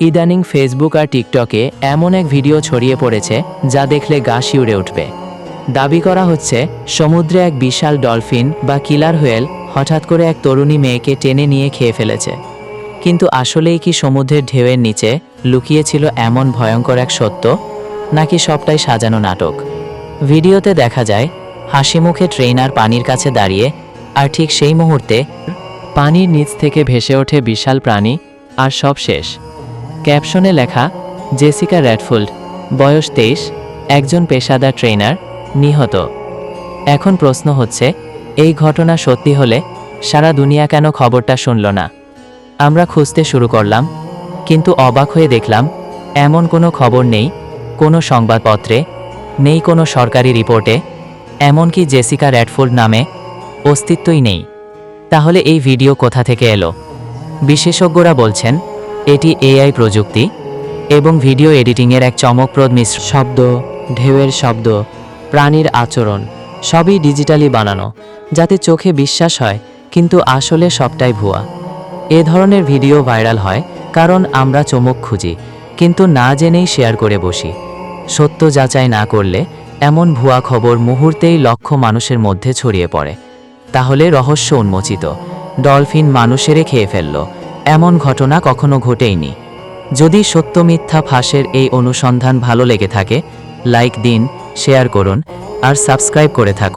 ইদানিং ফেসবুক আর টিকটকে এমন এক ভিডিও ছড়িয়ে পড়েছে যা দেখলে গা শিউরে উঠবে। দাবি করা হচ্ছে, সমুদ্রে এক বিশাল ডলফিন বা কিলার হোয়েল হঠাৎ করে এক তরুণী মেয়েকে টেনে নিয়ে খেয়ে ফেলেছে। কিন্তু আসলেই কি সমুদ্রের ঢেউয়ের নিচে লুকিয়েছিল এমন ভয়ঙ্কর এক সত্য, নাকি সবটাই সাজানো নাটক? ভিডিওতে দেখা যায়, হাসি মুখে ট্রেনার পানির কাছে দাঁড়িয়ে, আর ঠিক সেই মুহূর্তে পানির নিচ থেকে ভেসে ওঠে বিশাল প্রাণী, আর সব শেষ। ক্যাপশনে লেখা, জেসিকা র্যাডফুল্ড, বয়স তেইশ, একজন পেশাদার ট্রেনার নিহত। এখন প্রশ্ন হচ্ছে, এই ঘটনা সত্যি হলে সারা দুনিয়া কেন খবরটা শুনল না? আমরা খুঁজতে শুরু করলাম, কিন্তু অবাক হয়ে দেখলাম, এমন কোনো খবর নেই, কোনো সংবাদপত্রে, নেই কোনো সরকারি রিপোর্টে, এমনকি জেসিকা র্যাডফোল্ড নামে অস্তিত্বই নেই। তাহলে এই ভিডিও কোথা থেকে এলো? বিশেষজ্ঞরা বলছেন এটি এআই প্রযুক্তি এবং ভিডিও এডিটিংয়ের এক চমকপ্রদ মিশ্র শব্দ, ঢেউয়ের শব্দ, প্রাণীর আচরণ, সবই ডিজিটালি বানানো, যাতে চোখে বিশ্বাস হয়, কিন্তু আসলে সবটাই ভুয়া। এ ধরনের ভিডিও ভাইরাল হয় কারণ আমরা চমক খুঁজি, কিন্তু না জেনেই শেয়ার করে বসি। সত্য যাচাই না করলে এমন ভুয়া খবর মুহূর্তেই লক্ষ মানুষের মধ্যে ছড়িয়ে পড়ে। তাহলে রহস্য উন্মোচিত, ডলফিন মানুষেরে খেয়ে ফেলল এমন ঘটনা কখনো ঘটেইনি। যদি সত্য মিথ্যা ফাঁসের এই অনুসন্ধান ভালো লেগে থাকে, লাইক দিন, শেয়ার করুন, আর সাবস্ক্রাইব করে থাকুন।